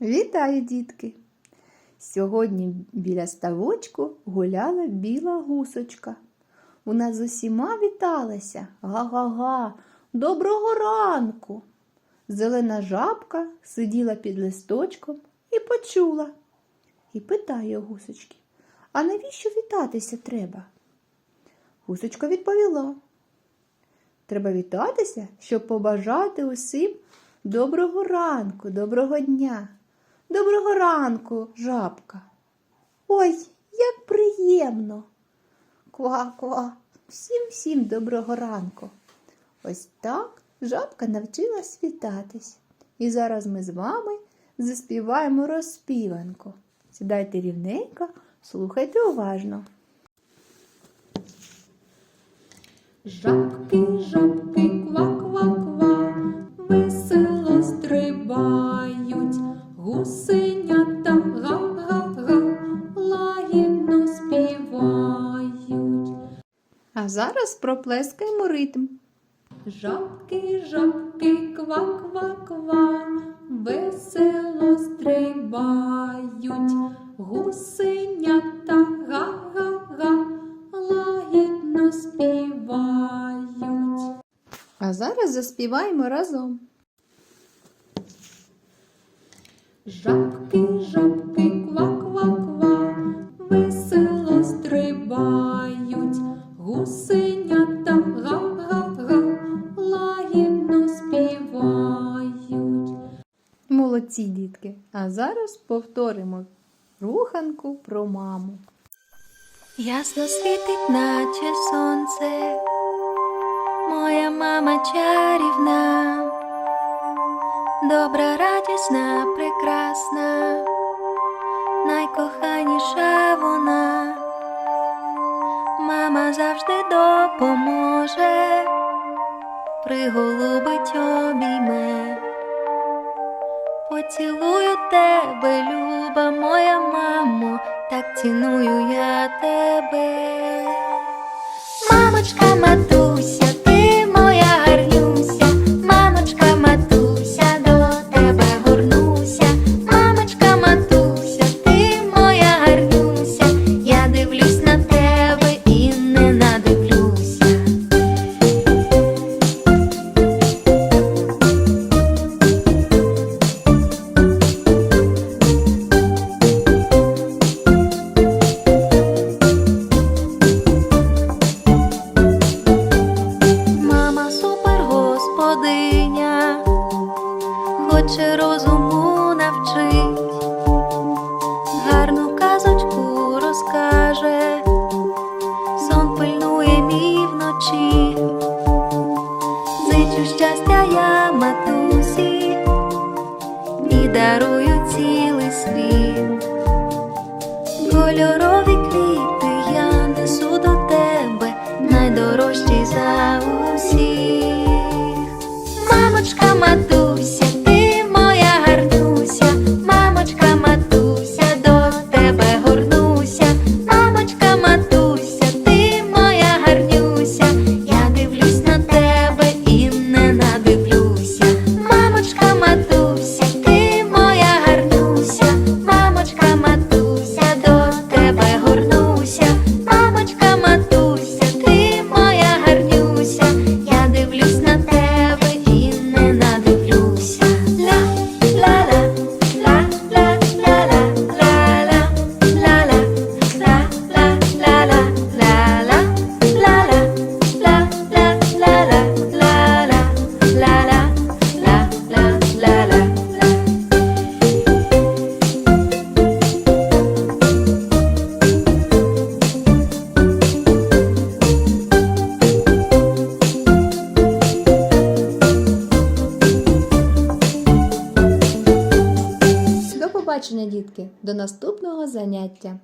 Вітаю, дітки! Сьогодні біля ставочку гуляла біла гусочка. Вона з усіма віталася. Га-га-га, доброго ранку. Зелена жабка сиділа під листочком і почула. І питає гусочки, а навіщо вітатися треба? Гусочка відповіла. Треба вітатися, щоб побажати усім доброго ранку, доброго дня. Доброго ранку, жабка. Ой, як приємно. Ква-ква. Всім всім доброго ранку. Ось так жабка навчилась вітатись. І зараз ми з вами заспіваємо розпіванку. Сідайте рівненько, слухайте уважно. Жабки, гусенята га-га-га, лагідно співають. А зараз проплескаємо ритм. Жабки, жабки, ква-ква-ква, весело стрибають, гусенята га-га-га, лагідно співають. А зараз заспіваємо разом. Жабки, жабки, ква-ква-ква, весело стрибають, гусенята га-га-га, лагідно співають. Молодці, дітки. А зараз повторимо руханку про маму. Ясно світить, наче сонце, моя мама чарівна, добра, радісна, прекрасна, найкоханіша вона, мама завжди допоможе, приголубить обійме. Поцілую тебе, люба моя мамо, так ціную я тебе. Мамочка, матуся, зичу щастя я матусі і дарую цілий світ. Кольорові квіти я несу до тебе, найдорожчі за усіх. Мамочка, матуся, побачення, дітки, до наступного заняття.